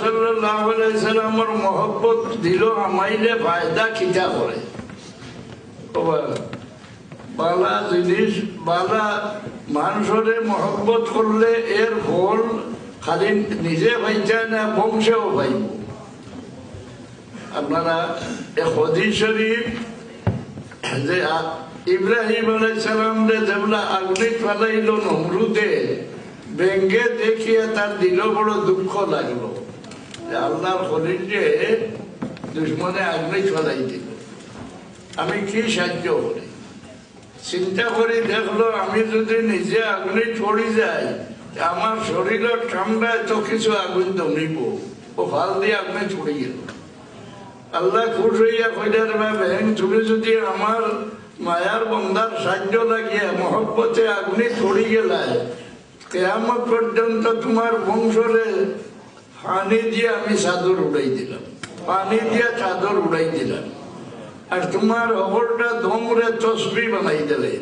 সাল্লামের মহব্বত বালা মানুষের মহব্বত করলে এর ফল খালি নিজে পাইছে না বংশেও পাইব আপনারা হদিস শরীফ, যে ইব্রাহিম আলাইসালাম রে যেগুলা আগুনে ফেলাইল নমরুদে ব্যাঙ্গে দেখিয়ে তার দিল বড় দুঃখ লাগল। আল্লাহর হরিণ যে দুশ্মনে আগুনে ফেলাই দিল। আমি কি সাহায্য করি? চিন্তা করি দেখল আমি যদি নিজে আগুনে ছড়ি যাই আমার শরীরের ঠান্ডায় তো কিছু আগুন দমিব, ও ফাল দিয়ে আগুনে ছড়ে গেল। আল্লাহ খুশ হইয়া কইলার ব্যাং তুমি যদি আমার মায়ার বন্দার সাহায্য লাগিয়ে মহব্বতে আগুনে ছড়ি গেলায় কেয়ামত পর্যন্ত তোমার বংশরে পানি দিয়ে আমি চাদর উড়াই দিলাম। পানি দিয়ে চাদর উড়াই দিলাম। আর তোমার অপরটা দমরে তসবি বানাই দিলে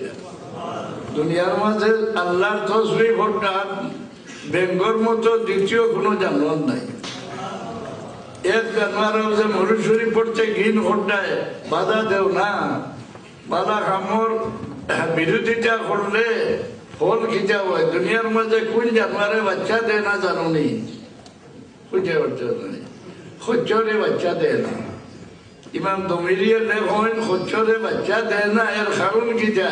দুনিয়ার মাঝে আল্লাহর তসবি ভোটটা বেঙ্গর মতো দ্বিতীয় কোনো জানোয়ার নাই। এক জানোয়ার যে মরুশরী পড়ছে, ঘিন ঘটায় বাধা দেও না। বাধা কামর বিরোধিতা করলে ফল খিচা হয় দুনিয়ার মাঝে কোন জানোয়ারে বাচ্চা দেয় না জানো নি খুঁজে বাচ্চা নেই খুচরে বাচ্চা দেয় না ইমাম দমিরিয়ে লেখন খুচরে বাচ্চা দেয় না এর কারণ কিটা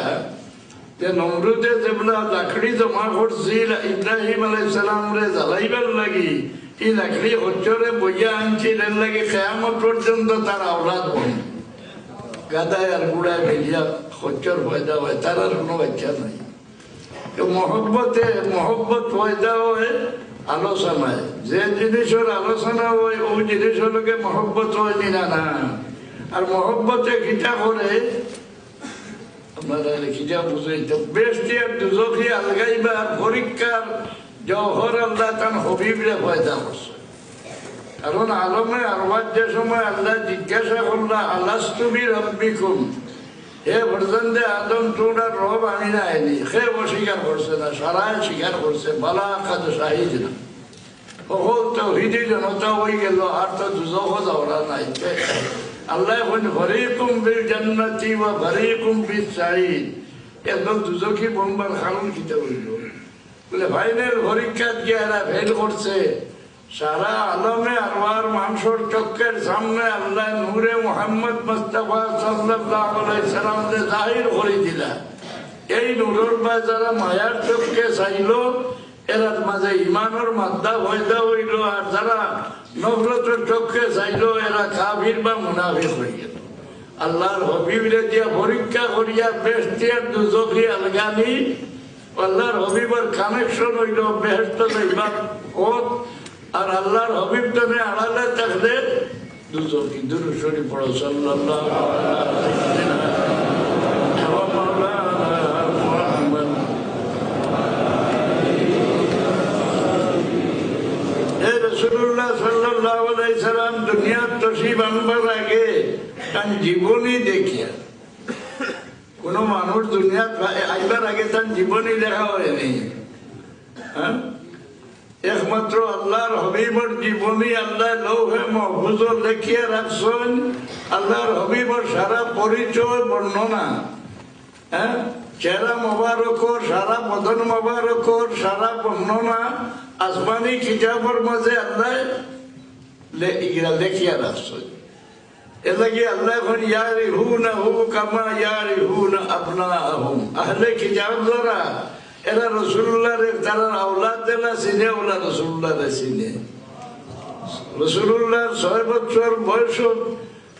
যে নমরুদে যেগুলা লাকড়ি জমা করছিল ইব্রাহিম আলাইসালাম রে জ্বালাইবার লাগি এই লাকড়ি হচ্ছরে বইয়া আনছিল এর লাগে কেয়ামত পর্যন্ত তার আওলাদ বন গাদায় আর গুড়ায় ভেজিয়া হচ্ছর পয়দা হয় তার আর কোনো বাচ্চা নাই তো মহব্বতে মহব্বত পয়দা হয় আলোচনায় যে জিনিসের আলোচনা হয়, ওই জিনিসের লোকে মহব্বত হয় না না আর মহব্বতে কিতা করে, আপনারা লিখিটা বুঝাইতে বেশটি আর দুজখি আলগাইবা পরীক্ষার জহর আল্লাহ তান হবিবরে পয়দা করছে। কারণ আলমে আরবার যে সময় আল্লাহ জিজ্ঞাসা করলা আল্লাহ তুমি রব্বিকুম? হে ভরজন্দে আদম তোমরা রব আমি না আইনি সে অস্বীকার করছে না, সারায় স্বীকার করছে বালা কাজ শাহিদ না। সকল তৌহিদি জনতা হয়ে গেল, আর তো দুজখ যাওয়া নাই। আল্লাহ এখন ভরিকুম বিল জান্নাতি ওয়া ভরিকুম বিল সাইদ একদম দুজখি বোম্বার খালুন খিতে হইল বলে, ফাইনাল পরীক্ষাত গিয়ে এরা ফেল করছে। সারা আলমে আরবার মানুষের চক্কের সামনে আল্লাহ নূরে মোহাম্মদ মুস্তাফা সাল্লাম জাহির করে দিলা এই নূরের বা যারা মায়ার চোখকে চাইলো, এরার মাঝে ইমানের মাদ্দা হইদা হইল, আর যারা নফরতের চোখকে চাইলো, এরা কাবির বা মুনাফিক হয়ে গেল। আল্লাহর হবিবরে দিয়া পরীক্ষা করিয়া বেস্তিয়ার দুজখি আলগানি, আল্লাহর হবিবর কানেকশন হইল বেহস্ত ওত আর আল্লাহর হবিব টানে আড়ালে থাকলে পড়ো মাওলানা মুহাম্মদ এই রসুল্লাহ সাল্লাহ জীবনী দেখিয়া কোন মানুষ দুনিয়া আইবার আগে তার জীবনী লেখা হয়নি হ্যাঁ? একমাত্র আল্লাহর হবিবর জীবনী আল্লাহ লৌহে মহফুজ লেখিয়া রাখছেন। আল্লাহর হবিবর সারা পরিচয়, বর্ণনা। হ্যাঁ? চেহারা মোবারকর, সারা বদন মোবারকর, সারা বর্ণনা। আসমানি কিতাবর মাঝে আল্লাহ লেখিয়া রাখছেন। এর লাগে আল্লাহ এখন ইয়ারি হু না হু কামা ইয়ারি হু না আপনা আহলে কিতাব যারা এরা রসুল্লাহ রে তারা আওলাদ দেলা চিনে ওলা রসুল্লাহরে চিনে। রসুল্লাহ ছয় বছর বয়স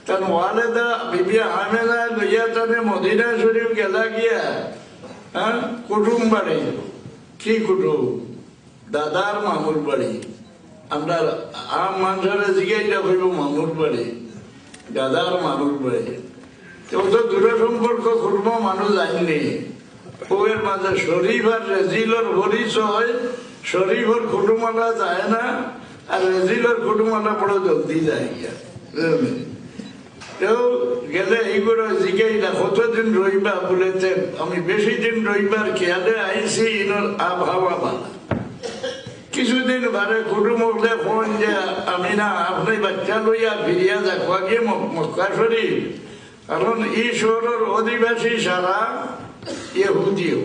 তার ওয়ালেদা, বিবি আমেনা লইয়া তানে মদিনা শরীফ গেলা গিয়া হ্যাঁ কুটুম বাড়ি। কি কুটুম? দাদার মামুর বাড়ি। আমরা আম মানুষের জিগাইটা হইব মামুর বাড়ি, দাদার মামুর বাড়ি। তো দূর সম্পর্ক খুলব মানুষ যায়নি ওর মাঝে শরীফ আর রেজিলর শরীফর যায় না, আর রেজিলর বড় জলদি যায় গিয়া। কেউ গেলে এইগুলো কতদিন রইবা? বলেতে আমি বেশি দিন রইবার খেয়ালে আইসি ইনর আবহাওয়া বালা কিছুদিন বারে কুটুমকলে ফোন যে, আমি না, আপনি বাচ্চা লইয়া ফিরিয়া দেখবা গিয়ে মক্কা শরীফ। কারণ এই শহরের অধিবাসী সারা ইহুদিও।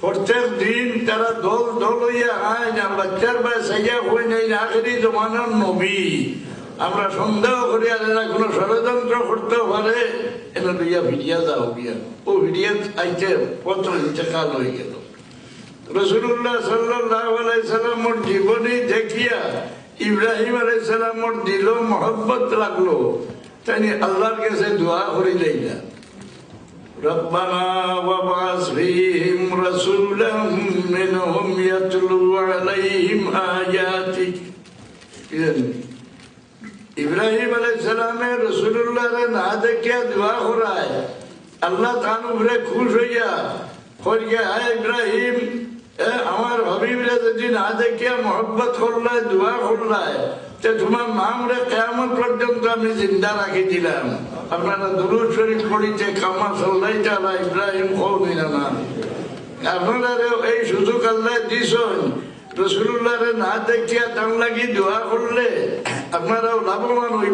প্রত্যেক দিন তারা দল বাচ্চার নাই, আখেরি জমানার নবী। আমরা সন্দেহ করি আর এরা কোনো ষড়যন্ত্র করতেও পারে লইয়া ভিডিয়া যাও গিয়া। ও ভিডিয়া আইতে পত্র হয়ে গেল। রসুল্লাহ সাল্লাহ জীবনী দেখিয়া ইব্রাহিম আলাইসাল্লামর দিল মহব্বত লাগল। তাই আল্লাহর কাছে দোয়া করিলেই না। ربنا وابعث فيهم رسولا منهم يتلو عليهم آياتك ইব্রাহিম আলাইহিস সালামের রাসূলুল্লাহর না দেখিয়া দোয়া করায় আল্লাহ তার উপরে খুশ হইয়া কইয়া আয় ইব্রাহিম এ আমার হবিবরে যদি না দেখিয়া মহব্বত করলায় দোয়া করলায় তে তোমার নাম রে কেমন পর্যন্ত আমি জিন্দা রাখি দিলাম আপনারা দুরুদ শরীফ পড়িতে কামা সাল্লাই তালা ইব্রাহিম কৌমি না আপনারা এই সুযোগ আল্লাহ দিছেন রসুল্লাহ না দেখিয়া দাম লাগি দোয়া করলে আপনারাও লাভবান হইবেন।